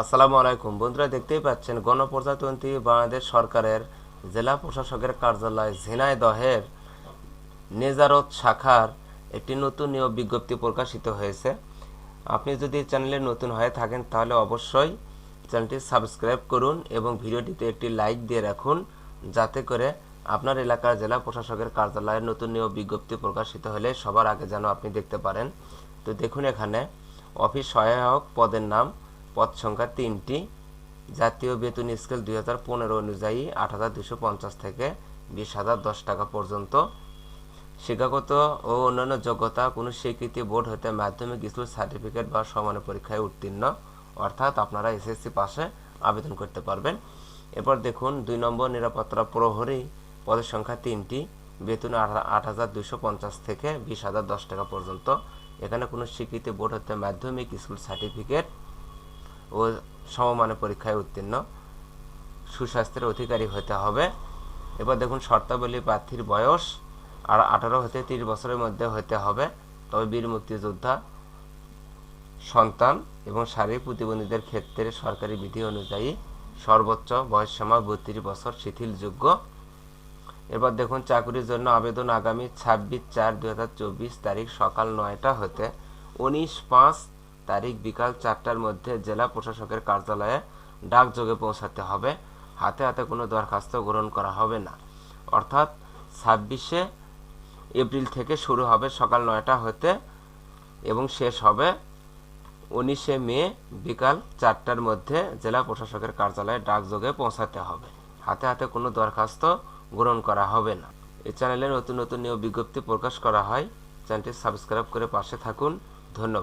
আসসালামু আলাইকুম। বন্ধুরা, দেখতেই পাচ্ছেন, গণপ্রজাতন্ত্রী বাংলাদেশ সরকারের জেলা প্রশাসকের কার্যালয় ঝিনাইদহের নেজারত শাখার একটি নতুন নিয়োগ বিজ্ঞপ্তি প্রকাশিত হয়েছে। আপনি যদি চ্যানেলে নতুন হয়ে থাকেন, তাহলে অবশ্যই চ্যানেলটি সাবস্ক্রাইব করুন এবং ভিডিওটিতে একটি লাইক দিয়ে রাখুন, যাতে করে আপনার এলাকার জেলা প্রশাসকের কার্যালয়ের নতুন নিয়োগ বিজ্ঞপ্তি প্রকাশিত হলে সবার আগে যেন আপনি দেখতে পারেন। তো দেখুন এখানে, অফিস সহায়ক পদের নাম পদ সংখ্যা তিনটি। জাতীয় বেতন স্কেল দুই হাজার পনেরো অনুযায়ী আট হাজার দুশো পঞ্চাশ থেকে বিশ হাজার দশ টাকা পর্যন্ত। শিক্ষাগত ও অন্যান্য যোগ্যতা কোনো স্বীকৃতি বোর্ড হতে মাধ্যমিক স্কুল সার্টিফিকেট বা সমান পরীক্ষায় উত্তীর্ণ। অর্থাৎ আপনারা এসএসসি পাশে আবেদন করতে পারবেন। এরপর দেখুন, দুই নম্বর নিরাপত্তা প্রহরী পদের সংখ্যা তিনটি। বেতন আট হাজার দুশো পঞ্চাশ থেকে বিশ হাজার দশ টাকা পর্যন্ত। এখানে কোনো স্বীকৃতি বোর্ড হতে মাধ্যমিক স্কুল সার্টিফিকেট ও সমমানের পরীক্ষায় উত্তীর্ণ। সুস্বাস্থ্যের অধিকারী হতে হবে। এবার দেখুন, শর্তাবলী প্রার্থীর বয়স আর আঠারো হতে তিরিশ বছরের মধ্যে হতে হবে। তবে বীর মুক্তিযোদ্ধা, সন্তান এবং শারীরিক প্রতিবন্ধীদের ক্ষেত্রে সরকারি বিধি অনুযায়ী সর্বোচ্চ বয়সসীমা বত্রিশ বছর শিথিলযোগ্য। এবার দেখুন, চাকরির জন্য আবেদন আগামী ছাব্বিশ চার দুই তারিখ সকাল নয়টা হতে উনিশ পাঁচ তারিখ বিকাল চারটার মধ্যে জেলা প্রশাসকের কার্যালয়ে ডাকযোগে পৌঁছাতে হবে। হাতে হাতে কোনো দরখাস্ত গ্রহণ করা হবে না। অর্থাৎ ছাব্বিশে এপ্রিল থেকে শুরু হবে সকাল নয়টা হতে এবং শেষ হবে উনিশে মে বিকাল চারটার মধ্যে জেলা প্রশাসকের কার্যালয়ে ডাকযোগে পৌঁছাতে হবে। হাতে হাতে কোনো দরখাস্ত গ্রহণ করা হবে না। এই চ্যানেলে নতুন নতুন নিয়োগ বিজ্ঞপ্তি প্রকাশ করা হয়। চ্যানেলটি সাবস্ক্রাইব করে পাশে থাকুন। ধন্যবাদ।